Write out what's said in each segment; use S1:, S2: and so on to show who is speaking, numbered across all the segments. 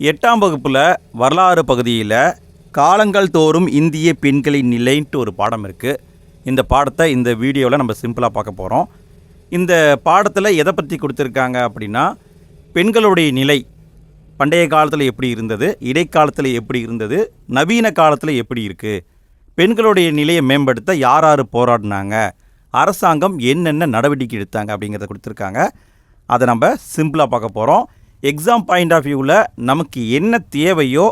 S1: எட்டாம் வகுப்பில் வரலாறு பகுதியில் காலங்கள் தோறும் இந்திய பெண்களின் நிலைன்ட்டு ஒரு பாடம் இருக்குது இந்த பாடத்தை இந்த வீடியோவில் நம்ம சிம்பிளாக பார்க்க போகிறோம் இந்த பாடத்தில் எதை பற்றி கொடுத்துருக்காங்க அப்படின்னா பெண்களுடைய நிலை பண்டைய காலத்தில் எப்படி இருந்தது இடைக்காலத்தில் எப்படி இருந்தது நவீன காலத்தில் எப்படி இருக்குது பெண்களுடைய நிலையை மேம்படுத்த யார் யார் போராடினாங்க அரசாங்கம் என்னென்ன நடவடிக்கை எடுத்தாங்க அப்படிங்கிறத கொடுத்துருக்காங்க. அதை நம்ம சிம்பிளாக பார்க்க போகிறோம் எக்ஸாம் பாயிண்ட் ஆஃப் வியூவில் நமக்கு என்ன தேவையோ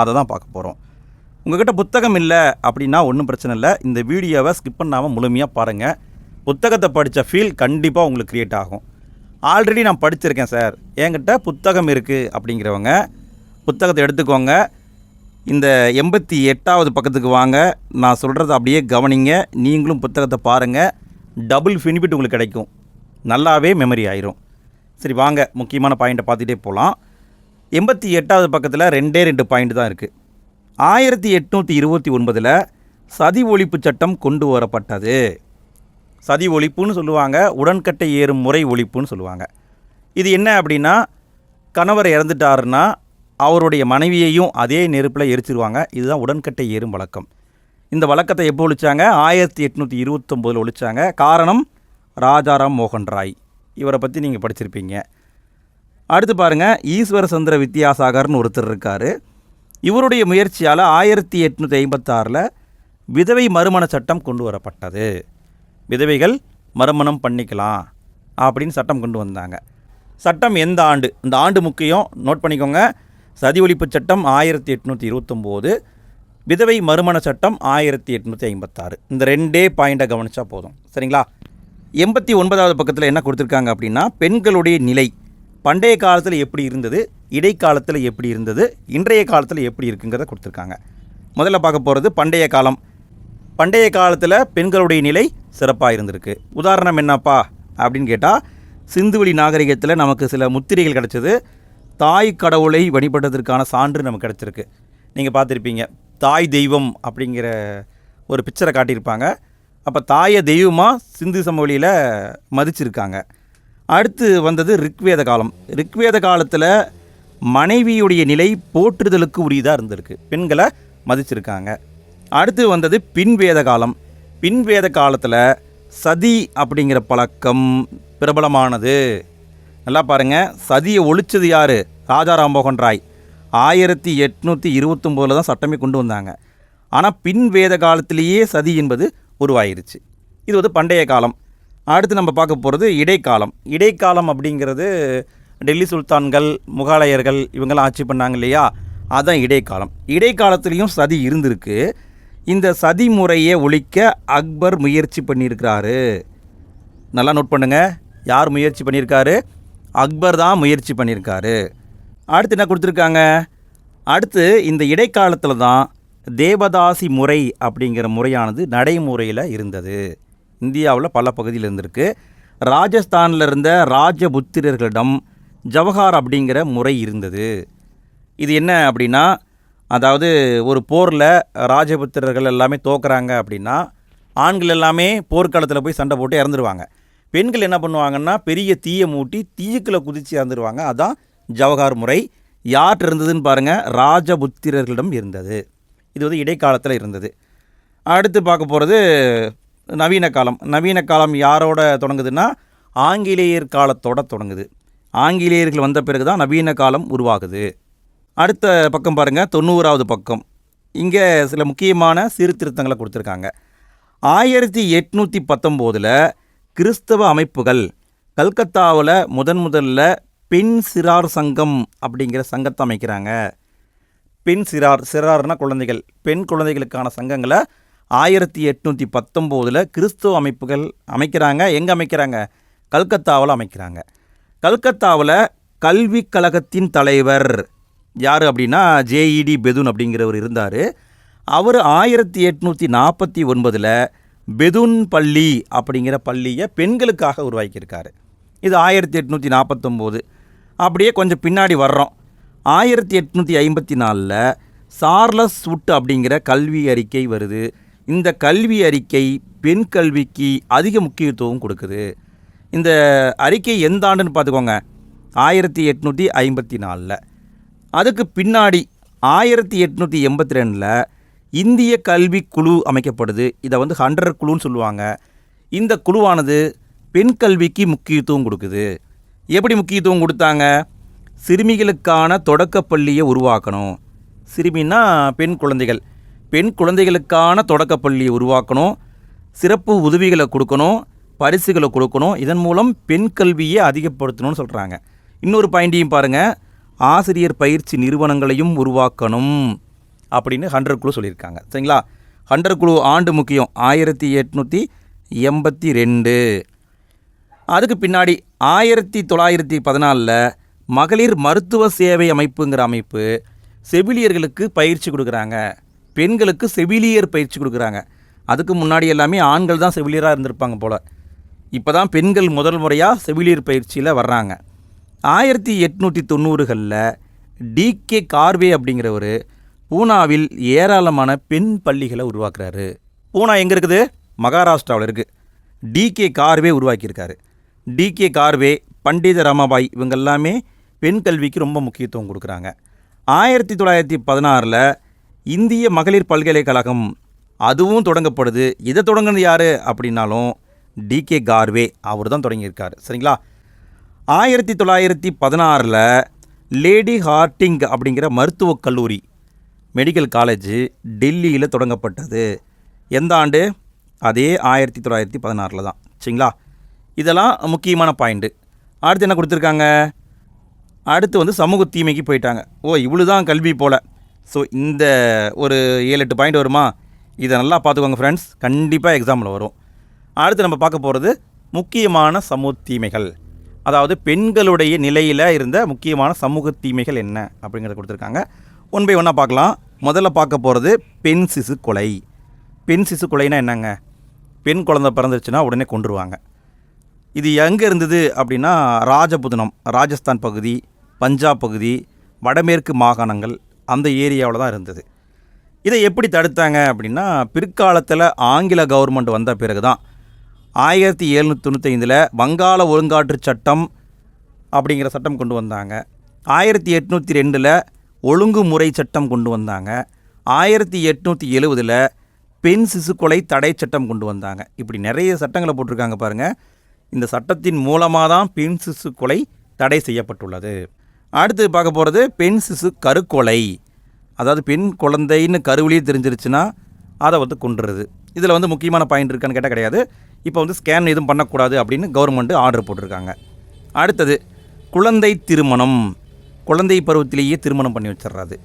S1: அதை தான் பார்க்க போகிறோம் உங்கள்கிட்ட புத்தகம் இல்லை அப்படின்னா ஒன்றும் பிரச்சனை இல்லை. இந்த வீடியோவை ஸ்கிப் பண்ணாமல் முழுமையாக பாருங்கள் புத்தகத்தை படித்த ஃபீல் கண்டிப்பாக உங்களுக்கு க்ரியேட் ஆகும். ஆல்ரெடி நான் படிச்சிருக்கேன் சார் என்கிட்ட புத்தகம் இருக்குது அப்படிங்கிறவங்க புத்தகத்தை எடுத்துக்கோங்க. இந்த எண்பத்தி எட்டாவது பக்கத்துக்கு வாங்க. நான் சொல்கிறத அப்படியே கவனிங்க. நீங்களும் புத்தகத்தை பாருங்கள் டபுள் பெனிஃபிட் உங்களுக்கு கிடைக்கும். நல்லாவே மெமரி ஆயிரும். சரி வாங்க. முக்கியமான பாயிண்ட்டை பார்த்துட்டே போகலாம் எண்பத்தி எட்டாவது பக்கத்தில் ரெண்டே ரெண்டு பாயிண்ட் தான் இருக்குது ஆயிரத்தி எட்நூற்றி இருபத்தி ஒன்பதில் சதி ஒழிப்பு சட்டம் கொண்டு வரப்பட்டது. சதி ஒழிப்புன்னு சொல்லுவாங்க உடன்கட்டை ஏறும் முறை ஒழிப்புன்னு சொல்லுவாங்க. இது என்ன அப்படின்னா கணவர் இறந்துட்டாருன்னா அவருடைய மனைவியையும் அதே நெருப்பில் எரிச்சிருவாங்க. இதுதான் உடன்கட்டை ஏறும் வழக்கம். இந்த வழக்கத்தை எப்போ ஒழிச்சாங்க? ஆயிரத்தி எட்நூற்றி இருபத்தொம்போதில் ஒழிச்சாங்க. காரணம் ராஜாராம் மோகன் ராய். இவரை பற்றி நீங்கள் படிச்சிருப்பீங்க. அடுத்து பாருங்கள் ஈஸ்வர சந்திர வித்யாசாகர்னு ஒருத்தர் இருக்கார். இவருடைய முயற்சியால் ஆயிரத்தி எட்நூற்றி ஐம்பத்தாறில் விதவை மறுமண சட்டம் கொண்டு வரப்பட்டது. விதவைகள் மறுமணம் பண்ணிக்கலாம் அப்படின்னு சட்டம் கொண்டு வந்தாங்க. சட்டம் எந்த ஆண்டு? இந்த ஆண்டு முக்கியம். நோட் பண்ணிக்கோங்க. சதி ஒழிப்பு சட்டம் ஆயிரத்தி எட்நூற்றி இருபத்தொம்போது விதவை மறுமண சட்டம் ஆயிரத்தி எட்நூற்றி ஐம்பத்தாறு. இந்த ரெண்டே பாயிண்ட்டை கவனித்தா போதும். சரிங்களா? எண்பத்தி ஒன்பதாவது பக்கத்தில் என்ன கொடுத்துருக்காங்க அப்படின்னா பெண்களுடைய நிலை பண்டைய காலத்தில் எப்படி இருந்தது இடைக்காலத்தில் எப்படி இருந்தது இன்றைய காலத்தில் எப்படி இருக்குங்கிறத கொடுத்துருக்காங்க. முதல்ல பார்க்க போகிறது பண்டைய காலம். பண்டைய காலத்தில் பெண்களுடைய நிலை சிறப்பாக இருந்திருக்கு. உதாரணம் என்னப்பா அப்படின்னு கேட்டால் சிந்துவெளி நாகரிகத்தில் நமக்கு சில முத்திரைகள் கிடச்சிது. தாய் கடவுளை வழிபட்டதற்கான சான்று நமக்கு கிடச்சிருக்கு. நீங்கள் பார்த்துருப்பீங்க தாய் தெய்வம் அப்படிங்கிற ஒரு பிக்சரை காட்டியிருப்பாங்க. அப்போ தாயை தெய்வமாக சிந்து சமவெளியில் மதிச்சிருக்காங்க. அடுத்து வந்தது ரிக்வேத காலம். ரிக்வேத காலத்தில் மனைவியுடைய நிலை போற்றுதலுக்கு உரியதாக இருந்திருக்கு. பெண்களை மதிச்சிருக்காங்க. அடுத்து வந்தது பின்வேத காலம். பின்வேத காலத்தில் சதி அப்படிங்கிற பழக்கம் பிரபலமானது. நல்லா பாருங்கள் சதியை ஒழிச்சது யார்? ராஜா மோகன் ராய். ஆயிரத்தி எட்நூற்றி இருபத்தொம்போதில் தான் சட்டமே கொண்டு வந்தாங்க. ஆனால் பின் வேத காலத்திலேயே சதி என்பது உருவாயிருச்சு. இது வந்து பண்டைய காலம். அடுத்து நம்ம பார்க்க போகிறது இடைக்காலம். இடைக்காலம் அப்படிங்கிறது டெல்லி சுல்தான்கள் முகாலயர்கள் இவங்கெல்லாம் ஆட்சி பண்ணாங்க இல்லையா? அதான் இடைக்காலம். இடைக்காலத்துலேயும் சதி இருந்திருக்கு. இந்த சதி முறையை ஒழிக்க அக்பர் முயற்சி பண்ணியிருக்கிறாரு. நல்லா நோட் பண்ணுங்க. யார் முயற்சி பண்ணியிருக்காரு? அக்பர் தான் முயற்சி பண்ணியிருக்காரு. அடுத்து என்ன கொடுத்துருக்காங்க? அடுத்து இந்த இடைக்காலத்தில் தான் தேவதாசி முறை அப்படிங்கிற முறையானது நடைமுறையில் இருந்தது. இந்தியாவில் பல பகுதியில் இருந்திருக்கு. ராஜஸ்தானில் இருந்த ராஜபுத்திரர்களிடம் ஜவஹார் அப்படிங்கிற முறை இருந்தது. இது என்ன அப்படின்னா அதாவது ஒரு போரில் ராஜபுத்திரர்கள் எல்லாமே தோக்குறாங்க அப்படின்னா ஆண்கள் எல்லாமே போர்க்காலத்தில் போய் சண்டை போட்டு இறந்துருவாங்க. பெண்கள் என்ன பண்ணுவாங்கன்னா பெரிய தீயை மூட்டி தீயுக்குள்ளே குதித்து இறந்துருவாங்க. அதான் ஜவஹார் முறை. யார்கிட்ட இருந்ததுன்னு பாருங்கள் ராஜபுத்திரர்களிடம் இருந்தது. இது வந்து இடைக்காலத்தில் இருந்தது. அடுத்து பார்க்க போகிறது நவீன காலம். நவீன காலம் யாரோட தொடங்குதுன்னா ஆங்கிலேயர் காலத்தோட தொடங்குது. ஆங்கிலேயர்கள் வந்த பிறகு தான் நவீன காலம் உருவாகுது. அடுத்த பக்கம் பாருங்கள் தொண்ணூறாவது பக்கம். இங்கே சில முக்கியமான சீர்திருத்தங்களை கொடுத்துருக்காங்க. ஆயிரத்தி எட்நூற்றி பத்தொம்போதில் கிறிஸ்தவ அமைப்புகள் கல்கத்தாவில் முதன் முதல்ல பெண் சிறார் சங்கம் அப்படிங்கிற சங்கத்தை அமைக்கிறாங்க. பெண் சிறார் சிறார்னா குழந்தைகள். பெண் குழந்தைகளுக்கான சங்கங்களை ஆயிரத்தி எட்நூற்றி பத்தொம்போதில் கிறிஸ்துவ அமைப்புகள் அமைக்கிறாங்க. எங்கே அமைக்கிறாங்க? கல்கத்தாவில் அமைக்கிறாங்க. கல்கத்தாவில் கல்விக் கழகத்தின் தலைவர் யார் அப்படின்னா ஜேஇடி பெதுன் அப்படிங்கிறவர் இருந்தார். அவர் ஆயிரத்தி எட்நூற்றி நாற்பத்தி ஒன்பதில் பெதுன் பள்ளி அப்படிங்கிற பள்ளியை பெண்களுக்காக உருவாக்கியிருக்காரு. இது ஆயிரத்தி எட்நூற்றி நாற்பத்தொம்போது. அப்படியே கொஞ்சம் பின்னாடி வர்றோம். ஆயிரத்தி எட்நூற்றி ஐம்பத்தி நாலில் சார்லஸ் வுட் அப்படிங்கிற கல்வி அறிக்கை வருது. இந்த கல்வி அறிக்கை பெண் கல்விக்கு அதிக முக்கியத்துவம் கொடுக்குது. இந்த அறிக்கை எந்த ஆண்டுன்னு பார்த்துக்கோங்க. ஆயிரத்தி எட்நூற்றி ஐம்பத்தி நாலில். அதுக்கு பின்னாடி ஆயிரத்தி எட்நூற்றி எண்பத்தி ரெண்டில் இந்திய கல்வி குழு அமைக்கப்படுது. இதை வந்து ஹண்ட்ரட் குழுன்னு சொல்லுவாங்க. இந்த குழுவானது பெண் கல்விக்கு முக்கியத்துவம் கொடுக்குது. எப்படி முக்கியத்துவம் கொடுத்தாங்க? சிறுமிகளுக்கான தொடக்கப்பள்ளியை உருவாக்கணும். சிறுமின்னா பெண் குழந்தைகள். பெண் குழந்தைகளுக்கான தொடக்கப்பள்ளியை உருவாக்கணும். சிறப்பு உதவிகளை கொடுக்கணும். பரிசுகளை கொடுக்கணும். இதன் மூலம் பெண் கல்வியை அதிகப்படுத்தணும்னு சொல்கிறாங்க இன்னொரு பாயிண்டையும் பாருங்கள் ஆசிரியர் பயிற்சி நிறுவனங்களையும் உருவாக்கணும் அப்படின்னு ஹண்ட்ரட் குழு சொல்லியிருக்காங்க. சரிங்களா? ஹண்ட்ரட் குழு ஆண்டு முக்கியம். ஆயிரத்தி எட்நூற்றி எண்பத்தி ரெண்டு. அதுக்கு பின்னாடி ஆயிரத்தி தொள்ளாயிரத்தி பதினாலில் மகளிர் மருத்துவ சேவை அமைப்புங்கிற அமைப்பு செவிலியர்களுக்கு பயிற்சி கொடுக்குறாங்க. பெண்களுக்கு செவிலியர் பயிற்சி கொடுக்குறாங்க. அதுக்கு முன்னாடி எல்லாமே ஆண்கள் தான் செவிலியராக இருந்திருப்பாங்க போல். இப்போ தான் பெண்கள் முதல் முறையாக செவிலியர் பயிற்சியில் வர்றாங்க. ஆயிரத்தி எட்நூற்றி தொண்ணூறுகளில் டிகே கார்வே அப்படிங்கிறவர் பூனாவில் ஏராளமான பெண் பள்ளிகளை உருவாக்குறாரு. பூனா எங்கே இருக்குது? மகாராஷ்டிராவில் இருக்குது டிகே கார்வே உருவாக்கியிருக்காரு. டிகே கார்வே பண்டித ரமாபாய் இவங்க எல்லாமே பெண் கல்விக்கு ரொம்ப முக்கியத்துவம் கொடுக்குறாங்க. ஆயிரத்தி தொள்ளாயிரத்தி பதினாறில் இந்திய மகளிர் பல்கலைக்கழகம் அதுவும் தொடங்கப்படுது. இதை தொடங்குனது யார்? அப்படின்னாலும் டிகே கார்வே. அவர் தான் தொடங்கியிருக்கார். சரிங்களா? ஆயிரத்தி தொள்ளாயிரத்தி பதினாறில் லேடி ஹார்டிங் அப்படிங்கிற மருத்துவக் கல்லூரி மெடிக்கல் காலேஜ் டெல்லியில் தொடங்கப்பட்டது. எந்த ஆண்டு? அதே ஆயிரத்தி தொள்ளாயிரத்தி பதினாறில் தான். சரிங்களா? இதெல்லாம் முக்கியமான பாயிண்ட்டு அடுத்து என்ன கொடுத்துருக்காங்க? அடுத்து வந்து சமூக தீமைக்கு போயிட்டாங்க. ஓ இவ்வளோ தான் கல்வி போல். ஸோ இந்த ஒரு ஏழு எட்டு பாயிண்ட் வருமா? இதை நல்லா பார்த்துக்கோங்க ஃப்ரெண்ட்ஸ் கண்டிப்பாக எக்ஸாமில் வரும். அடுத்து நம்ம பார்க்க போகிறது முக்கியமான சமூக தீமைகள். அதாவது பெண்களுடைய நிலையில் இருந்த முக்கியமான சமூக தீமைகள் என்ன அப்படிங்கிறத கொடுத்துருக்காங்க. ஒன் பை ஒன்னாக பார்க்கலாம். முதல்ல பார்க்க போகிறது பெண் சிசு கொலை. பெண் சிசு கொலைனா என்னங்க? பெண் குழந்தை பிறந்துருச்சுன்னா உடனே கொண்டுருவாங்க இது எங்கே இருந்தது அப்படின்னா ராஜபுதனம் ராஜஸ்தான் பகுதி. பஞ்சாப் பகுதி வடமேற்கு மாகாணங்கள் அந்த ஏரியாவில் தான் இருந்தது. இதை எப்படி தடுத்தாங்க அப்படின்னா பிற்காலத்தில் ஆங்கில கவர்மெண்ட் வந்த பிறகு தான் ஆயிரத்தி எழுநூற்றி தொண்ணூத்தைந்தில் வங்காள ஒழுங்காற்று சட்டம் அப்படிங்கிற சட்டம் கொண்டு வந்தாங்க. ஆயிரத்தி எட்நூற்றி ரெண்டில் ஒழுங்குமுறை சட்டம் கொண்டு வந்தாங்க. ஆயிரத்தி எட்நூற்றி எழுவதில் பெண் சிசு கொலை தடை சட்டம் கொண்டு வந்தாங்க. இப்படி நிறைய சட்டங்களை போட்டிருக்காங்க பாருங்கள் இந்த சட்டத்தின் மூலமாக தான் பெண் சிசு கொலை தடை செய்யப்பட்டுள்ளது. அடுத்து பார்க்க போகிறது பெண் சிசு கருக்கொலை. அதாவது பெண் குழந்தைன்னு கருவிலேயே தெரிஞ்சிருச்சுன்னா அதை வந்து கொண்டுறது இதில் வந்து முக்கியமான பாயிண்ட் இருக்கான்னு கேட்டால் கிடையாது. இப்போ வந்து ஸ்கேன் எதுவும் பண்ணக்கூடாது அப்படின்னு கவர்மெண்ட்டு ஆர்டர் போட்டிருக்காங்க. அடுத்தது குழந்தை திருமணம். குழந்தை பருவத்திலேயே திருமணம் பண்ணி வச்சிடுறது.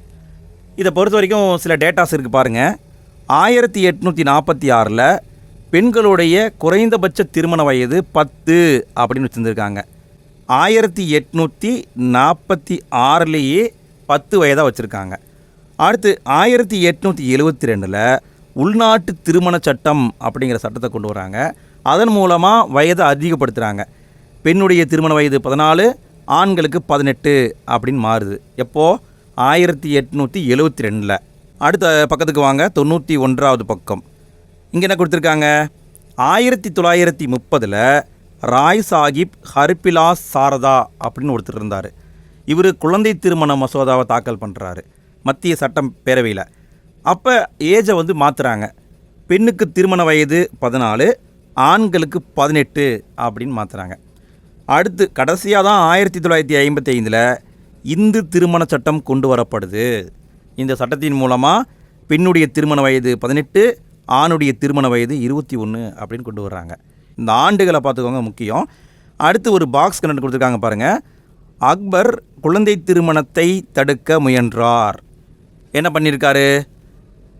S1: இதை பொறுத்த வரைக்கும் சில டேட்டாஸ் இருக்குது பாருங்கள் ஆயிரத்தி எட்நூற்றி நாற்பத்தி ஆறில் பெண்களுடைய குறைந்தபட்ச திருமண வயது பத்து அப்படின்னு வச்சுருந்துருக்காங்க. ஆயிரத்தி எட்நூற்றி நாற்பத்தி ஆறுலேயே பத்து வயதாக வச்சுருக்காங்க. அடுத்து ஆயிரத்தி எட்நூற்றி எழுவத்தி ரெண்டில் உள்நாட்டு திருமண சட்டம் அப்படிங்கிற சட்டத்தை கொண்டு வராங்க. அதன் மூலமாக வயதை அதிகப்படுத்துகிறாங்க பெண்ணுடைய திருமண வயது பதினாலு ஆண்களுக்கு பதினெட்டு அப்படின்னு மாறுது. எப்போது ஆயிரத்தி எட்நூற்றி எழுவத்தி ரெண்டில். அடுத்த பக்கத்துக்கு வாங்க தொண்ணூற்றி ஒன்றாவது பக்கம். இங்கே என்ன கொடுத்துருக்காங்க? ஆயிரத்தி தொள்ளாயிரத்தி முப்பதில் ராய் சாஹிப் ஹர்பிலாஸ் சாரதா அப்படின்னு ஒருத்தர் இருந்தார். இவர் குழந்தை திருமண மசோதாவை தாக்கல் பண்ணுறாரு மத்திய சட்டம் பேரவையில். அப்போ ஏஜை வந்து மாற்றுறாங்க பெண்ணுக்கு திருமண வயது பதினாலு ஆண்களுக்கு பதினெட்டு அப்படின்னு மாற்றுறாங்க அடுத்து கடைசியாக தான் ஆயிரத்தி தொள்ளாயிரத்தி ஐம்பத்தி ஐந்தில் இந்து திருமண சட்டம் கொண்டு வரப்படுது. இந்த சட்டத்தின் மூலமாக பெண்ணுடைய திருமண வயது பதினெட்டு ஆணுடைய திருமண வயது இருபத்தி ஒன்று அப்படின்னு கொண்டு வர்றாங்க. இந்த ஆண்டுகளை பார்த்துக்கோங்க முக்கியம். அடுத்து ஒரு பாக்ஸ் கரண்ட் கொடுத்துருக்காங்க பாருங்கள் அக்பர் குழந்தை திருமணத்தை தடுக்க முயன்றார். என்ன பண்ணியிருக்காரு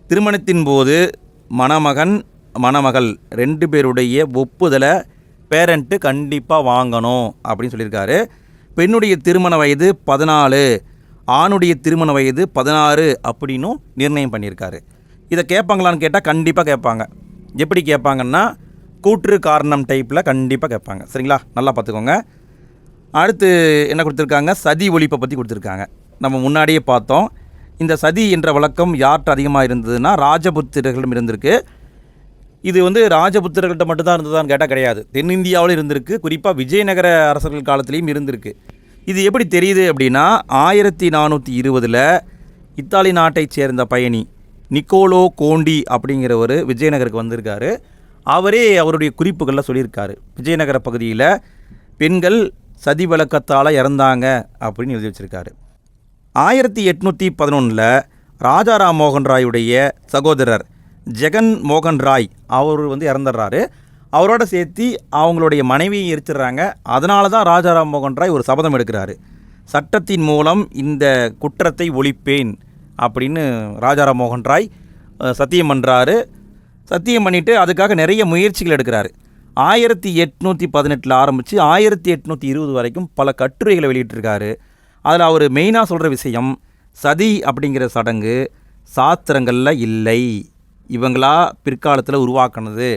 S1: திருமணத்தின் போது மணமகன் மணமகள் ரெண்டு பேருடைய ஒப்புதலை பேரண்ட்டு கண்டிப்பாக வாங்கணும் அப்படின்னு சொல்லியிருக்காரு. பெண்ணுடைய திருமண வயது பதினாலு ஆணுடைய திருமண வயது பதினாறு அப்படின்னும் நிர்ணயம் பண்ணியிருக்காரு. இதை கேட்பாங்களான்னு கேட்டால் கண்டிப்பாக கேட்பாங்க. எப்படி கேட்பாங்கன்னா கூற்று காரணம் டைப்பில் கண்டிப்பாக கேட்பாங்க. சரிங்களா? நல்லா பார்த்துக்கோங்க. அடுத்து என்ன கொடுத்துருக்காங்க? சதி ஒழிப்பை பற்றி கொடுத்துருக்காங்க. நம்ம முன்னாடியே பார்த்தோம். இந்த சதி என்ற வழக்கம் யார்கிட்ட அதிகமாக இருந்ததுன்னா ராஜபுத்திரர்களிடம் இருந்திருக்கு. இது வந்து ராஜபுத்திரர்கள்ட்ட மட்டும்தான் இருந்ததான்னு கேட்டால் கிடையாது. தென்னிந்தியாவில் இருந்திருக்கு. குறிப்பாக விஜயநகர அரசர்கள் காலத்திலையும் இருந்திருக்கு. இது எப்படி தெரியுது அப்படின்னா ஆயிரத்தி நானூற்றி இருபதில் இத்தாலி நாட்டைச் சேர்ந்த பயணி நிக்கோலோ கோண்டி அப்படிங்கிறவர் விஜயநகருக்கு வந்திருக்காரு. அவரே அவருடைய குறிப்புகளில் சொல்லியிருக்காரு. விஜயநகர பகுதியில் பெண்கள் சதி வழக்கத்தால் இறந்தாங்க அப்படின்னு எழுதி வச்சிருக்காரு. ஆயிரத்தி எட்நூற்றி பதினொன்றில் ராஜாராம் மோகன் ராயுடைய சகோதரர் ஜெகன் மோகன் ராய் அவர் வந்து இறந்துடுறாரு. அவரோட சேர்த்து அவங்களுடைய மனைவியை எரிச்சிடுறாங்க. அதனால தான் ராஜாராம் மோகன் ராய் ஒரு சபதம் எடுக்கிறாரு. சட்டத்தின் மூலம் இந்த குற்றத்தை ஒழிப்பேன் அப்படின்னு ராஜாராம் மோகன் ராய் சத்தியம் பண்ணுறாரு சத்தியம் பண்ணிவிட்டு அதுக்காக நிறைய முயற்சிகள் எடுக்கிறாரு. ஆயிரத்தி எட்நூற்றி பதினெட்டில் ஆரம்பித்து ஆயிரத்தி எட்நூற்றி இருபது வரைக்கும் பல கட்டுரைகளை வெளியிட்டிருக்காரு. அதில் அவர் மெயினாக சொல்கிற விஷயம் சதி அப்படிங்கிற சடங்கு சாஸ்திரங்களில் இல்லை. இவங்களா பிற்காலத்தில் உருவாக்கினது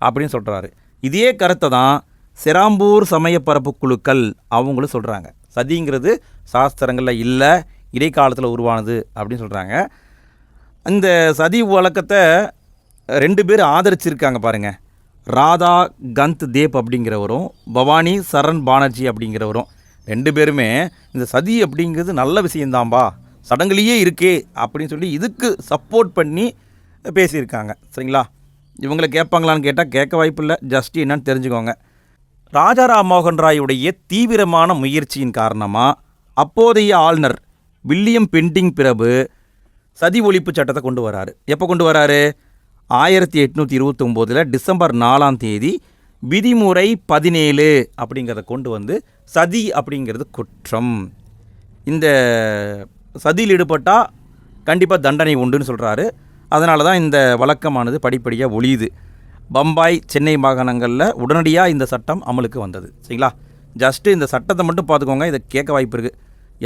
S1: அப்படின்னு சொல்கிறாரு இதே கருத்தை தான் சிராம்பூர் சமயப்பரப்பு குழுக்கள் அவங்களும் சொல்கிறாங்க சதிங்கிறது சாஸ்திரங்களில் இல்லை இடைக்காலத்தில் உருவானது அப்படின்னு சொல்கிறாங்க இந்த சதி வழக்கத்தை ரெண்டு பேர் ஆதரிச்சிருக்காங்க பாருங்க. ராதா கந்த் தேப் அப்படிங்கிறவரும் பவானி சரண் பானர்ஜி அப்படிங்கிறவரும் ரெண்டு பேருமே இந்த சதி அப்படிங்கிறது நல்ல விஷயந்தாம்பா சடங்குலேயே இருக்கே அப்படின்னு சொல்லி இதுக்கு சப்போர்ட் பண்ணி பேசியிருக்காங்க. சரிங்களா? இவங்களை கேட்பாங்களான்னு கேட்டால் கேட்க வாய்ப்பில்லை. ஜஸ்ட் என்னன்னு தெரிஞ்சுக்கோங்க. ராஜாராம் மோகன் ராயுடைய தீவிரமான முயற்சியின் காரணமாக அப்போதைய ஆளுநர் வில்லியம் பெண்டிங் பிரபு சதி ஒழிப்பு சட்டத்தை கொண்டு வராரு. எப்போ கொண்டு வராரு? ஆயிரத்தி எட்நூற்றி இருபத்தொம்போதில் டிசம்பர் நாலாம் தேதி விதிமுறை பதினேழு அப்படிங்கிறத கொண்டு வந்து சதி அப்படிங்கிறது குற்றம். இந்த சதியில் ஈடுபட்டால் கண்டிப்பாக தண்டனை உண்டுன்னு சொல்கிறாரு அதனால தான் இந்த வழக்கமானது படிப்படியாக ஒழியுது. பம்பாய் சென்னை மாகாணங்களில் உடனடியாக இந்த சட்டம் அமலுக்கு வந்தது. சரிங்களா? ஜஸ்ட்டு இந்த சட்டத்தை மட்டும் பார்த்துக்கோங்க இதை கேட்க வாய்ப்பு இருக்குது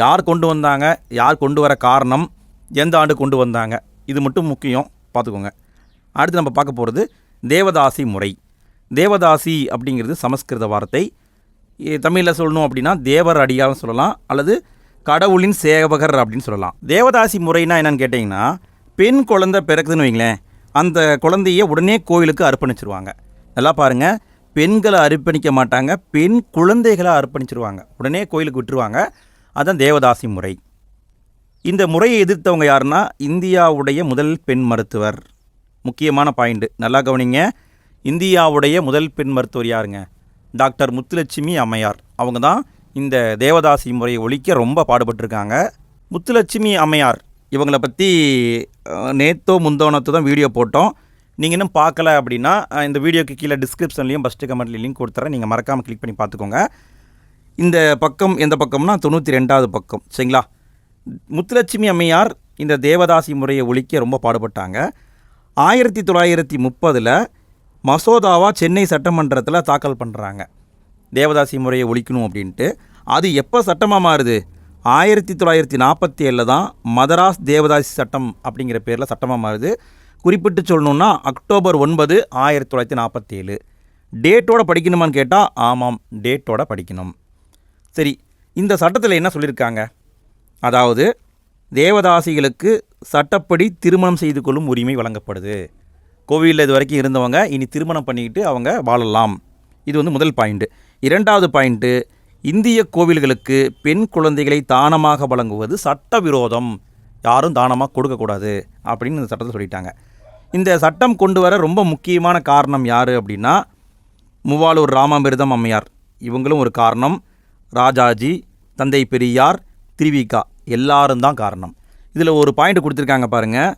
S1: யார் கொண்டு வந்தாங்க யார் கொண்டு வர காரணம் எந்த ஆண்டு கொண்டு வந்தாங்க இது மட்டும் முக்கியம் பார்த்துக்கோங்க. அடுத்து நம்ம பார்க்க போகிறது தேவதாசி முறை. தேவதாசி அப்படிங்கிறது சமஸ்கிருத வார்த்தை. தமிழில் சொல்லணும் அப்படின்னா தேவர் அடியார்னு சொல்லலாம் அல்லது கடவுளின் சேவகர் அப்படின்னு சொல்லலாம். தேவதாசி முறைனா என்னன்னு கேட்டிங்கன்னா பெண் குழந்தை பிறக்குதுன்னு வைங்களேன் அந்த குழந்தைய உடனே கோவிலுக்கு அர்ப்பணிச்சிருவாங்க. நல்லா பாருங்கள் பெண்களை அர்ப்பணிக்க மாட்டாங்க பெண் குழந்தைகளை அர்ப்பணிச்சிருவாங்க. உடனே கோயிலுக்கு விட்டுருவாங்க. அதுதான் தேவதாசி முறை. இந்த முறையை எதிர்த்தவங்க யாருன்னா இந்தியாவுடைய முதல் பெண் மருத்துவர். முக்கியமான பாயிண்ட்டு நல்லா கவனிங்க. இந்தியாவுடைய முதல் பெண் மருத்துவர் யாருங்க? டாக்டர் முத்துலட்சுமி அம்மையார். அவங்க தான் இந்த தேவதாசி முறையை ஒழிக்க ரொம்ப பாடுபட்டிருக்காங்க. முத்துலட்சுமி அம்மையார் இவங்களை பற்றி நேத்தோ முந்தோனத்தோ தான் வீடியோ போட்டோம். நீங்கள் இன்னும் பார்க்கல அப்படின்னா இந்த வீடியோக்கு கீழே டிஸ்கிரிப்ஷன்லேயும் ஃபஸ்ட்டு கமெண்ட்லேயும் லிங்க் கொடுத்துறேன். நீங்கள் மறக்காமல் கிளிக் பண்ணி பார்த்துக்கோங்க. இந்த பக்கம் எந்த பக்கம்னா தொண்ணூற்றி ரெண்டாவது பக்கம். சரிங்களா? முத்துலட்சுமி அம்மையார் இந்த தேவதாசி முறையை ஒழிக்க ரொம்ப பாடுபட்டாங்க. ஆயிரத்தி தொள்ளாயிரத்தி முப்பதில் மசோதாவாக சென்னை சட்டமன்றத்தில் தாக்கல் பண்ணுறாங்க தேவதாசி முறையை ஒழிக்கணும் அப்படின்ட்டு. அது எப்போ சட்டமாக மாறுது? ஆயிரத்தி தொள்ளாயிரத்தி நாற்பத்தி ஏழில் தான் மதராஸ் தேவதாசி சட்டம் அப்படிங்கிற பேரில் சட்டமாக மாறுது. குறிப்பிட்டு சொல்லணுன்னா அக்டோபர் ஒன்பது ஆயிரத்தி தொள்ளாயிரத்தி நாற்பத்தி ஏழு. டேட்டோட படிக்கணுமான்னு கேட்டால் ஆமாம் டேட்டோட படிக்கணும். சரி இந்த சட்டத்தில் என்ன சொல்லியிருக்காங்க அதாவது தேவதாசிகளுக்கு சட்டப்படி திருமணம் செய்து கொள்ளும் உரிமை வழங்கப்படுது. கோவிலில் இது வரைக்கும் இருந்தவங்க இனி திருமணம் பண்ணிக்கிட்டு அவங்க வாழலாம். இது வந்து முதல் பாயிண்ட்டு இரண்டாவது பாயிண்ட்டு இந்திய கோவில்களுக்கு பெண் குழந்தைகளை தானமாக வழங்குவது சட்டவிரோதம். யாரும் தானமாக கொடுக்கக்கூடாது அப்படின்னு இந்த சட்டத்தை சொல்லிட்டாங்க. இந்த சட்டம் கொண்டு வர ரொம்ப முக்கியமான காரணம் யார் அப்படின்னா மூவாலூர் ராமாமிர்தம் அம்மையார். இவங்களும் ஒரு காரணம். ராஜாஜி தந்தை பெரியார் திருவிகா. எல்லாரும் தான் காரணம். இதில் ஒரு பாயிண்ட் கொடுத்துருக்காங்க பாருங்க.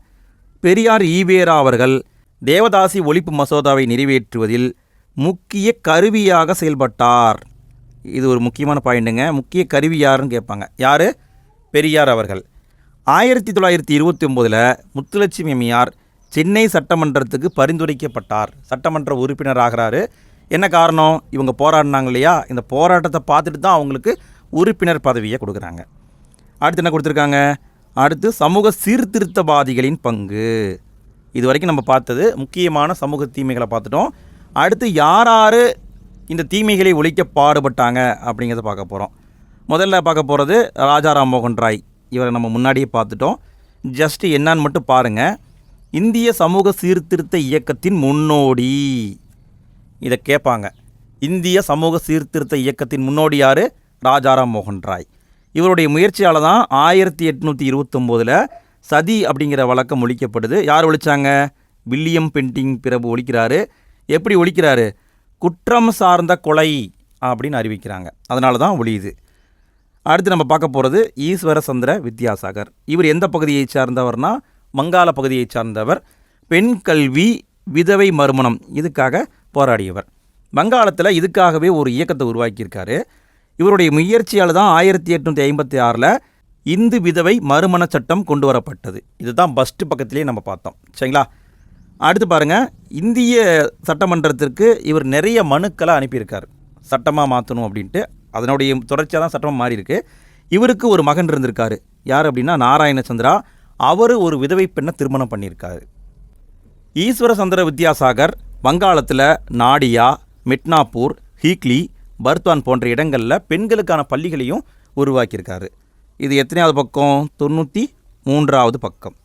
S1: பெரியார் ஈவேரா அவர்கள் தேவதாசி ஒழிப்பு மசோதாவை நிறைவேற்றுவதில் முக்கிய கருவியாக செயல்பட்டார். இது ஒரு முக்கியமான பாயிண்ட்டுங்க. முக்கிய கருவி யாருன்னு கேட்பாங்க. யார்? பெரியார் அவர்கள். ஆயிரத்தி தொள்ளாயிரத்தி இருபத்தி ஒம்போதில் முத்துலட்சுமி அம்மையார் சென்னை சட்டமன்றத்துக்கு பரிந்துரைக்கப்பட்டார். சட்டமன்ற உறுப்பினர் ஆகிறாரு. என்ன காரணம்? இவங்க போராடினாங்க இல்லையா? இந்த போராட்டத்தை பார்த்துட்டு தான் அவங்களுக்கு உறுப்பினர் பதவியை கொடுக்குறாங்க. அடுத்து என்ன கொடுத்துருக்காங்க? அடுத்து சமூக சீர்திருத்தவாதிகளின் பங்கு. இது வரைக்கும் நம்ம பார்த்தது முக்கியமான சமூக தீமைகளை பார்த்துட்டோம். அடுத்து யார் யார் இந்த தீமைகளை ஒழிக்க பாடுபட்டாங்க அப்படிங்கிறத பார்க்க போகிறோம் முதல்ல பார்க்க போகிறது ராஜாராம் மோகன் ராய். இவரை நம்ம முன்னாடியே பார்த்துட்டோம். ஜஸ்ட் என்னான்னு மட்டும் பாருங்கள் இந்திய சமூக சீர்திருத்த இயக்கத்தின் முன்னோடி. இதை கேட்பாங்க. இந்திய சமூக சீர்திருத்த இயக்கத்தின் முன்னோடி யார்? ராஜாராம் மோகன் ராய். இவருடைய முயற்சியால் தான் ஆயிரத்தி எட்நூற்றி இருபத்தொம்போதில் சதி அப்படிங்கிற வழக்கம் ஒழிக்கப்படுது. யார் ஒழிச்சாங்க? வில்லியம் பெண்டிங் பிரபு ஒழிக்கிறாரு. எப்படி ஒழிக்கிறாரு? குற்றம் சார்ந்த கொலை அப்படின்னு அறிவிக்கிறாங்க. அதனால தான் ஒழியுது. அடுத்து நம்ம பார்க்க போகிறது ஈஸ்வர சந்திர வித்யாசாகர். இவர் எந்த பகுதியை சார்ந்தவர்னா? வங்காள பகுதியை சார்ந்தவர். பெண் கல்வி விதவை மறுமணம். இதுக்காக போராடியவர். வங்காளத்தில் இதுக்காகவே ஒரு இயக்கத்தை உருவாக்கியிருக்காரு. இவருடைய முயற்சியால் தான் ஆயிரத்தி எட்நூற்றி ஐம்பத்தி ஆறில் இந்து விதவை மறுமண சட்டம் கொண்டு வரப்பட்டது. இதுதான் ஃபஸ்ட்டு பக்கத்திலே நம்ம பார்த்தோம். சரிங்களா? அடுத்து பாருங்கள் இந்திய சட்டமன்றத்திற்கு இவர் நிறைய மனுக்களை அனுப்பியிருக்கார். சட்டமாக மாற்றணும் அப்படின்ட்டு. அதனுடைய தொடர்ச்சியாக தான் சட்டமாக மாறி இருக்கு இவருக்கு ஒரு மகன் இருந்திருக்காரு. யார் அப்படின்னா நாராயணச்சந்திரா அவர் ஒரு விதவை பெண்ணை திருமணம் பண்ணியிருக்காரு. ஈஸ்வர சந்திர வித்யாசாகர் வங்காளத்தில் நாடியா மிட்னாப்பூர் ஹீக்லி பர்த்வான் போன்ற இடங்களில் பெண்களுக்கான பள்ளிகளையும் உருவாக்கியிருக்காரு. இது எத்தனையாவது பக்கம்? தொண்ணூற்றி மூன்றாவது பக்கம்.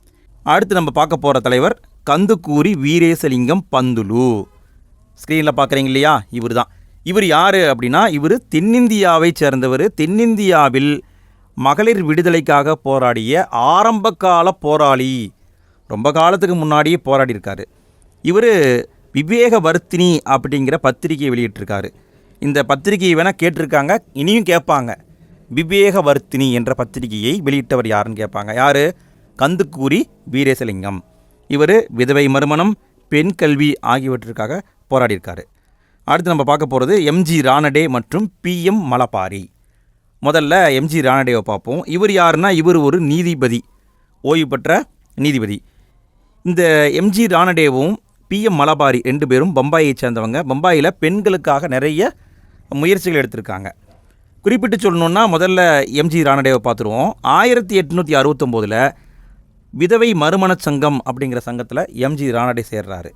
S1: அடுத்து நம்ம பார்க்க போகிற தலைவர் கந்துக்கூரி வீரேசலிங்கம் பந்துலு. ஸ்க்ரீனில் பார்க்குறீங்க இல்லையா? இவர் தான் இவர் யார் அப்படின்னா இவர் தென்னிந்தியாவை சேர்ந்தவர். தென்னிந்தியாவில் மகளிர் விடுதலைக்காக போராடிய ஆரம்பகால போராளி. ரொம்ப காலத்துக்கு முன்னாடியே போராடி இருக்காரு இவர் விவேக வர்த்தினி அப்படிங்கிற பத்திரிகையை வெளியிட்டிருக்காரு. இந்த பத்திரிகையை வேணால் கேட்டிருக்காங்க இனியும் கேட்பாங்க. விவேக வர்த்தினி என்ற பத்திரிகையை வெளியிட்டவர் யாருன்னு கேட்பாங்க. யார்? கந்துக்கூரி வீரேசலிங்கம். இவர் விதவை மறுமணம் பெண் கல்வி ஆகியவற்றிற்காக போராடியிருக்காரு. அடுத்து நம்ம பார்க்க போகிறது எம்ஜி ராணடே மற்றும் பிஎம் மலபாரி. முதல்ல எம்ஜி ராணடேவை பார்ப்போம். இவர் யாருன்னா இவர் ஒரு நீதிபதி ஓய்வு பெற்ற நீதிபதி. இந்த எம்ஜி ராணடேவும் பிஎம் மலபாரி ரெண்டு பேரும் பம்பாயை சேர்ந்தவங்க. பம்பாயில் பெண்களுக்காக நிறைய முயற்சிகள் எடுத்திருக்காங்க. குறிப்பிட்டு சொல்லணுன்னா முதல்ல எம்ஜி ராணடேவை பார்த்துருவோம். ஆயிரத்தி எட்நூற்றி அறுபத்தொம்போதில் விதவை மறுமணச் சங்கம் அப்படிங்கிற சங்கத்தில் எம்ஜி ராணடே சேர்றாரு.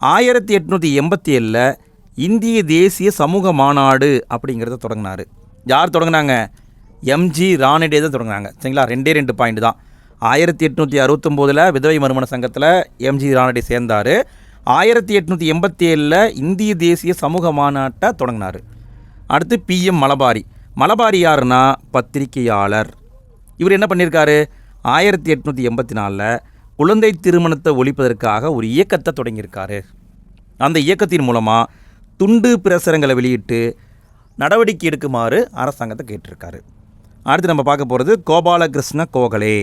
S1: ஆயிரத்தி எட்நூற்றி எண்பத்தி ஏழில் இந்திய தேசிய சமூக மாநாடு அப்படிங்கிறத தொடங்கினார். யார் தொடங்கினாங்க? எம்ஜி ராணடே தான் தொடங்கினாங்க. சரிங்களா? ரெண்டே ரெண்டு பாயிண்ட் தான். ஆயிரத்தி எட்நூற்றி அறுபத்தொம்போதில் விதவை மறுமண சங்கத்தில் எம்ஜி ராணடே சேர்ந்தார். ஆயிரத்தி எட்நூற்றி எண்பத்தி ஏழில் இந்திய தேசிய சமூக மாநாட்டை தொடங்கினார். அடுத்து பிஎம் மலபாரி. மலபாரி யாருன்னா பத்திரிகையாளர். இவர் என்ன பண்ணியிருக்காரு ஆயிரத்தி எட்நூற்றி எண்பத்தி நாலில் குழந்தை திருமணத்தை ஒழிப்பதற்காக ஒரு இயக்கத்தை தொடங்கியிருக்காரு. அந்த இயக்கத்தின் மூலமாக துண்டு பிரசுரங்களை வெளியிட்டு நடவடிக்கை எடுக்குமாறு அரசாங்கத்தை கேட்டிருக்காரு. அடுத்து நம்ம பார்க்க போகிறது கோபாலகிருஷ்ண கோகலே.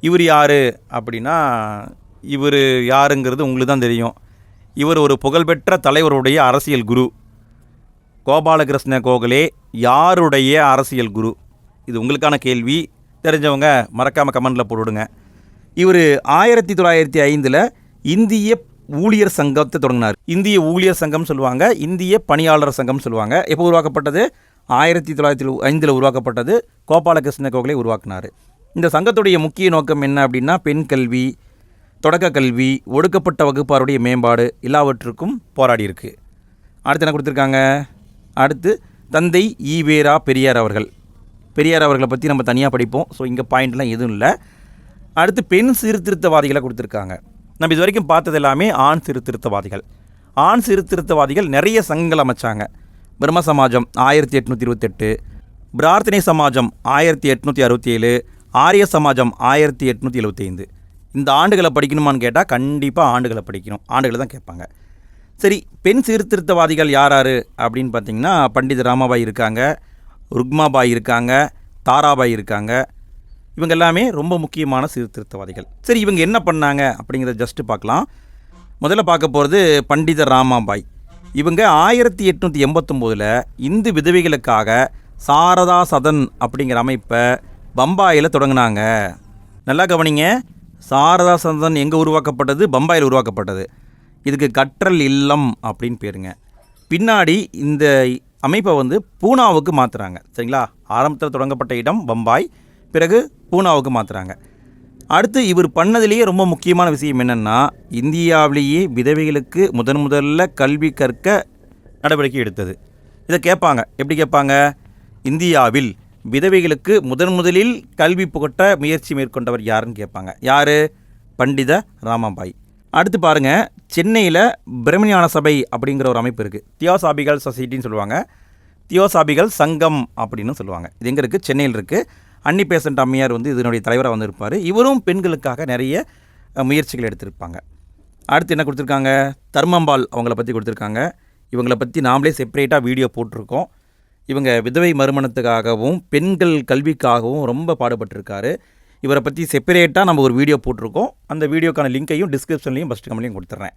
S1: இவர் யார் அப்படின்னா இவர் யாருங்கிறது உங்களுக்கு தான் தெரியும். இவர் ஒரு புகழ்பெற்ற தலைவருடைய அரசியல் குரு. கோபாலகிருஷ்ண கோகலே யாருடைய அரசியல் குரு? இது உங்களுக்கான கேள்வி. தெரிஞ்சவங்க மறக்காமல் கமெண்டில் போட்டுவிடுங்க இவர் ஆயிரத்தி தொள்ளாயிரத்தி ஐந்தில் இந்திய ஊழியர் சங்கத்தை தொடங்கினார். இந்திய ஊழியர் சங்கம் சொல்லுவாங்க இந்திய பணியாளர் சங்கம் சொல்லுவாங்க. எப்போ உருவாக்கப்பட்டது? ஆயிரத்தி தொள்ளாயிரத்தி ஐந்தில் உருவாக்கப்பட்டது கோபாலகிருஷ்ண கோகலே உருவாக்கினார். இந்த சங்கத்துடைய முக்கிய நோக்கம் என்ன அப்படின்னா பெண் கல்வி தொடக்க கல்வி ஒடுக்கப்பட்ட வகுப்பாருடைய மேம்பாடு எல்லாவற்றுக்கும் போராடி இருக்கு. அடுத்து என்ன கொடுத்துருக்காங்க? அடுத்து தந்தை ஈவேரா பெரியார் அவர்கள். பெரியார் அவர்களை பற்றி நம்ம தனியாக படிப்போம். ஸோ இங்கே பாயிண்ட்லாம் எதுவும் இல்லை. அடுத்து பெண் சீர்திருத்தவாதிகளை கொடுத்துருக்காங்க. நம்ம இது வரைக்கும் பார்த்தது எல்லாமே ஆண் சீர்திருத்தவாதிகள். ஆண் சீர்திருத்தவாதிகள் நிறைய சங்கங்கள் அமைச்சாங்க. பிரம்ம சமாஜம் ஆயிரத்தி எட்நூற்றி இருபத்தெட்டு பிரார்த்தனை சமாஜம் ஆயிரத்தி எட்நூற்றி அறுபத்தி ஏழு ஆரிய சமாஜம் ஆயிரத்தி எட்நூற்றி எழுபத்தைந்து இந்த ஆண்டுகளை படிக்கணுமான்னு கேட்டால் கண்டிப்பாக ஆண்டுகளை படிக்கணும். ஆண்டுகளை தான் கேட்பாங்க. சரி பெண் சீர்திருத்தவாதிகள் யார் யார் அப்படின்னு பார்த்தீங்கன்னா பண்டித ராமாபாய் இருக்காங்க ருக்மாபாய் இருக்காங்க தாராபாய் இருக்காங்க. இவங்க எல்லாமே ரொம்ப முக்கியமான சீர்திருத்தவாதிகள். சரி இவங்க என்ன பண்ணாங்க அப்படிங்கிறத ஜஸ்ட்டு பார்க்கலாம். முதல்ல பார்க்க போகிறது பண்டித ராமாபாய். இவங்க ஆயிரத்தி எட்நூற்றி எண்பத்தொம்போதில் இந்து விதவைகளுக்காக சாரதா சதன் அப்படிங்கிற அமைப்பை பம்பாயில் தொடங்கினாங்க. நல்லா கவனிங்க. சாரதா சதன் எங்கே உருவாக்கப்பட்டது? பம்பாயில் உருவாக்கப்பட்டது. இதுக்கு கற்றல் இல்லம் அப்படின்னு பேருங்க. பின்னாடி இந்த அமைப்பை வந்து பூனாவுக்கு மாற்றுறாங்க சரிங்களா? ஆரம்பத்தில் தொடங்கப்பட்ட இடம் பம்பாய் பிறகு பூனாவுக்கு மாற்றுறாங்க அடுத்து இவர் பண்ணதுலேயே ரொம்ப முக்கியமான விஷயம் என்னென்னா இந்தியாவிலேயே விதவைகளுக்கு முதன் முதல்ல கல்வி கற்க நடவடிக்கை எடுத்தது. இதை கேட்பாங்க. எப்படி கேட்பாங்க? இந்தியாவில் விதவைகளுக்கு முதன் முதலில் கல்வி புகட்ட முயற்சி மேற்கொண்டவர் யாருன்னு கேட்பாங்க. யார்? பண்டித ராமாபாய். அடுத்து பாருங்க சென்னையில் பிரம்மஞான சபை அப்படிங்கிற ஒரு அமைப்பு இருக்குது தியோசாபிகள் சொசைட்டின்னு சொல்லுவாங்க. தியோசாபிகள் சங்கம் அப்படின்னு சொல்லுவாங்க. இது எங்கே இருக்குது சென்னையில் இருக்குது அன்னி பேசண்ட் அம்மையார் வந்து இதனுடைய தலைவராக வந்திருப்பார். இவரும் பெண்களுக்காக நிறைய முயற்சிகள் எடுத்திருப்பாங்க. அடுத்து என்ன கொடுத்துருக்காங்க? தர்மம்பால் அவங்கள பற்றி கொடுத்துருக்காங்க. இவங்கள பற்றி நாமளே செப்பரேட்டாக வீடியோ போட்டிருக்கோம். இவங்க விதவை மறுமணத்துக்காகவும் பெண்கள் கல்விக்காகவும் ரொம்ப பாடுபட்டிருக்காரு. இவரை பற்றி செப்பரேட்டாக நம்ம ஒரு வீடியோ போட்டிருக்கோம். அந்த வீடியோக்கான லிங்க்கையும் டிஸ்கிரிப்ஷன்லையும் ஃபஸ்ட் கமெண்ட்லையும் கொடுத்துட்றேன்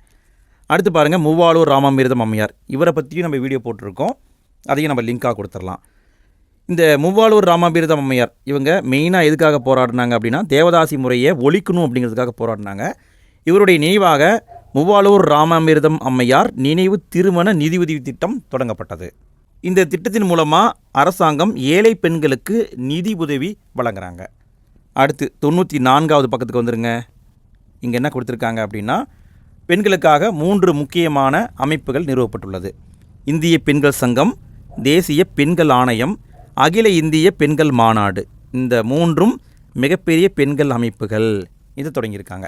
S1: அடுத்து பாருங்கள் மூவாளூர் ராமாமிர்தம் அம்மையார். இவரை பற்றியும் நம்ம வீடியோ போட்டிருக்கோம். அதையும் நம்ம லிங்காக கொடுத்துடலாம் இந்த மூவாளூர் ராமாபீரதம் அம்மையார் இவங்க மெயினாக எதுக்காக போராடினாங்க அப்படின்னா தேவதாசி முறையை ஒழிக்கணும் அப்படிங்கிறதுக்காக போராடினாங்க. இவருடைய நினைவாக மூவாளூர் ராமாமிர்தம் அம்மையார் நினைவு திருமண நிதியுதவி திட்டம் தொடங்கப்பட்டது. இந்த திட்டத்தின் மூலமாக அரசாங்கம் ஏழை பெண்களுக்கு நிதி உதவி வழங்குறாங்க. அடுத்து தொண்ணூற்றி நான்காவது பக்கத்துக்கு வந்துடுங்க இங்கே என்ன கொடுத்துருக்காங்க அப்படின்னா பெண்களுக்காக மூன்று முக்கியமான அமைப்புகள் நிறுவப்பட்டுள்ளது. இந்திய பெண்கள் சங்கம் தேசிய பெண்கள் ஆணையம் அகில இந்திய பெண்கள் மாநாடு. இந்த மூன்றும் மிகப்பெரிய பெண்கள் அமைப்புகள். இது தொடங்கியிருக்காங்க.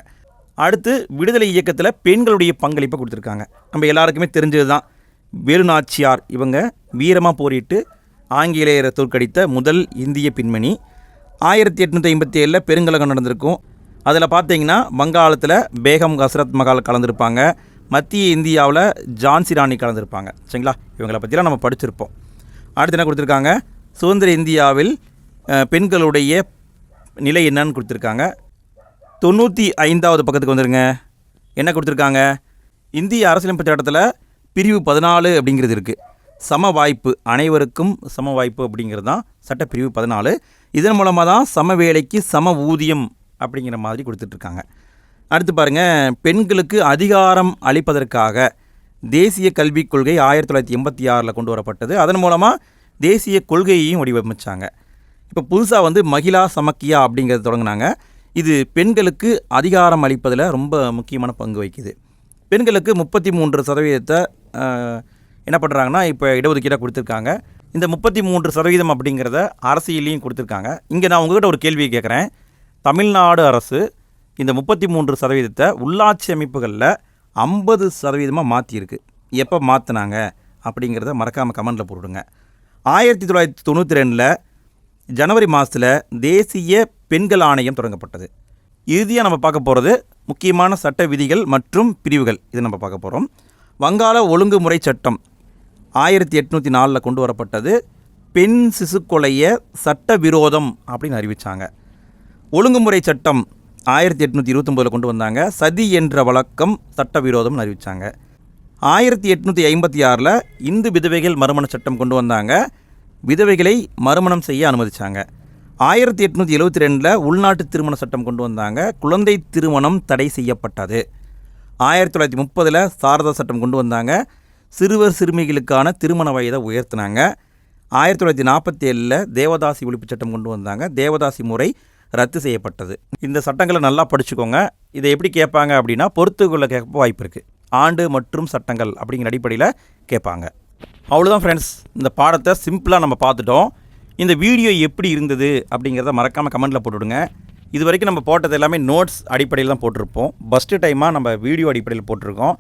S1: அடுத்து விடுதலை இயக்கத்தில் பெண்களுடைய பங்களிப்பை கொடுத்துருக்காங்க. நம்ம எல்லாருக்குமே தெரிஞ்சது தான் வேலுநாச்சியார் இவங்க வீரமாக போரிட்டு ஆங்கிலேயரை தோற்கடித்த முதல் இந்திய பெண்மணி. ஆயிரத்தி எட்நூற்றி ஐம்பத்தி ஏழில் பெருங்கலகம் நடந்திருக்கும். அதில் பார்த்தீங்கன்னா வங்காளத்தில் பேகம் ஹசரத் மகால் கலந்துருப்பாங்க. மத்திய இந்தியாவில் ஜான்சி ராணி கலந்துருப்பாங்க. சரிங்களா? இவங்களை பற்றிலாம் நம்ம படிச்சிருப்போம். அடுத்து என்ன கொடுத்துருக்காங்க? சுதந்திர இந்தியாவில் பெண்களுடைய நிலை என்னன்னு கொடுத்துருக்காங்க. தொண்ணூற்றி ஐந்தாவது பக்கத்துக்கு வந்துருங்க. என்ன கொடுத்துருக்காங்க? இந்திய அரசியலமைப்பு சட்டத்தில் பிரிவு பதினாலு அப்படிங்கிறது இருக்குது சம வாய்ப்பு அனைவருக்கும் சம வாய்ப்பு அப்படிங்கிறது தான் சட்டப்பிரிவு பதினாலு. இதன் மூலமாக தான் சம வேலைக்கு சம ஊதியம் அப்படிங்கிற மாதிரி கொடுத்துட்ருக்காங்க. அடுத்து பாருங்கள் பெண்களுக்கு அதிகாரம் அளிப்பதற்காக தேசிய கல்விக் கொள்கை ஆயிரத்தி தொள்ளாயிரத்தி எண்பத்தி ஆறில் கொண்டு வரப்பட்டது. அதன் மூலமாக தேசிய கொள்கையையும் வடிவமைச்சாங்க. இப்போ புதுசாக வந்து மகிழா சமக்கியா அப்படிங்கிறது தொடங்கினாங்க. இது பெண்களுக்கு அதிகாரம் அளிப்பதில் ரொம்ப முக்கியமான பங்கு வகிக்குது. பெண்களுக்கு முப்பத்தி மூன்று சதவீதத்தை என்ன பண்ணுறாங்கன்னா இப்போ இடஒதுக்கீடாக கொடுத்துருக்காங்க. இந்த முப்பத்தி மூன்று சதவீதம் அப்படிங்கிறத அரசியலையும் கொடுத்துருக்காங்க. இங்கே நான் உங்ககிட்ட ஒரு கேள்வியை கேட்குறேன் தமிழ்நாடு அரசு இந்த முப்பத்தி மூன்று சதவீதத்தை உள்ளாட்சி அமைப்புகளில் ஐம்பது சதவீதமாக மாற்றியிருக்கு எப்போ மாற்றினாங்க அப்படிங்கிறத மறக்காமல் கமெண்டில் போட்டுடுங்க. ஆயிரத்தி தொள்ளாயிரத்தி தொண்ணூற்றி ரெண்டில் ஜனவரி மாதத்தில் தேசிய பெண்கள் ஆணையம் தொடங்கப்பட்டது. இறுதியாக நம்ம பார்க்க போகிறது முக்கியமான சட்ட விதிகள் மற்றும் பிரிவுகள் இது நம்ம பார்க்க போகிறோம் வங்காள ஒழுங்குமுறை சட்டம் ஆயிரத்தி எட்நூற்றி நாலில் கொண்டு வரப்பட்டது பெண் சிசு கொலையை சட்ட விரோதம் அப்படின்னு அறிவித்தாங்க ஒழுங்குமுறை சட்டம் ஆயிரத்தி எட்நூற்றி இருபத்தொம்போதில் கொண்டு வந்தாங்க. சதி என்ற வழக்கம் சட்டவிரோதம்னு அறிவித்தாங்க ஆயிரத்தி எட்நூற்றி ஐம்பத்தி ஆறில் இந்து விதவைகள் மறுமண சட்டம் கொண்டு வந்தாங்க. விதவைகளை மறுமணம் செய்ய அனுமதித்தாங்க ஆயிரத்தி எட்நூற்றி எழுபத்தி ரெண்டில் உள்நாட்டு திருமண சட்டம் கொண்டு வந்தாங்க. குழந்தை திருமணம் தடை செய்யப்பட்டது. ஆயிரத்தி தொள்ளாயிரத்தி முப்பதில் சாரதா சட்டம் கொண்டு வந்தாங்க. சிறுவர் சிறுமிகளுக்கான திருமண வயதை உயர்த்தினாங்க. ஆயிரத்தி தொள்ளாயிரத்தி நாற்பத்தி ஏழில் தேவதாசி ஒழிப்பு சட்டம் கொண்டு வந்தாங்க. தேவதாசி முறை ரத்து செய்யப்பட்டது. இந்த சட்டங்களை நல்லா படிச்சுக்கோங்க. இதை எப்படி கேட்பாங்க அப்படின்னா பொறுத்துக்குள்ள கேட்க வாய்ப்பு இருக்குது ஆண்டு மற்றும் சட்டங்கள் அப்படிங்கிற அடிப்படையில் கேட்பாங்க. அவ்வளோதான் ஃப்ரெண்ட்ஸ் இந்த பாடத்தை சிம்பிளாக நம்ம பார்த்துட்டோம். இந்த வீடியோ எப்படி இருந்தது அப்படிங்கிறத மறக்காமல் கமெண்ட்டில் போட்டுவிடுங்க இது வரைக்கும் நம்ம போட்டது எல்லாமே நோட்ஸ் அடிப்படையில் தான் போட்டிருப்போம். ஃபஸ்ட்டு டைமாக நம்ம வீடியோ அடிப்படையில் போட்டிருக்கோம்.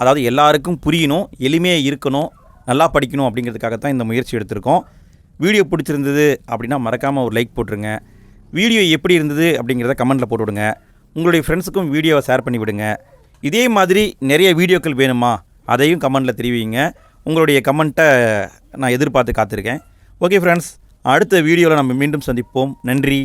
S1: அதாவது எல்லாருக்கும் புரியணும் எளிமையாக இருக்கணும் நல்லா படிக்கணும் அப்படிங்கிறதுக்காக தான் இந்த முயற்சி எடுத்திருக்கோம். வீடியோ பிடிச்சிருந்தது அப்படின்னா மறக்காமல் ஒரு லைக் போட்டுருங்க. வீடியோ எப்படி இருந்தது அப்படிங்கிறத கமெண்ட்டில் போட்டு விடுங்க உங்களுடைய ஃப்ரெண்ட்ஸுக்கும் வீடியோவை ஷேர் பண்ணி விடுங்க இதே மாதிரி நிறைய வீடியோக்கள் வேணுமா? அதையும் கமெண்ட்டில் தெரிவிங்க. உங்களுடைய கமெண்ட்டை நான் எதிர்பார்த்து காத்திருக்கேன். ஓகே ஃப்ரெண்ட்ஸ் அடுத்த வீடியோவில் நம்ம மீண்டும் சந்திப்போம். நன்றி.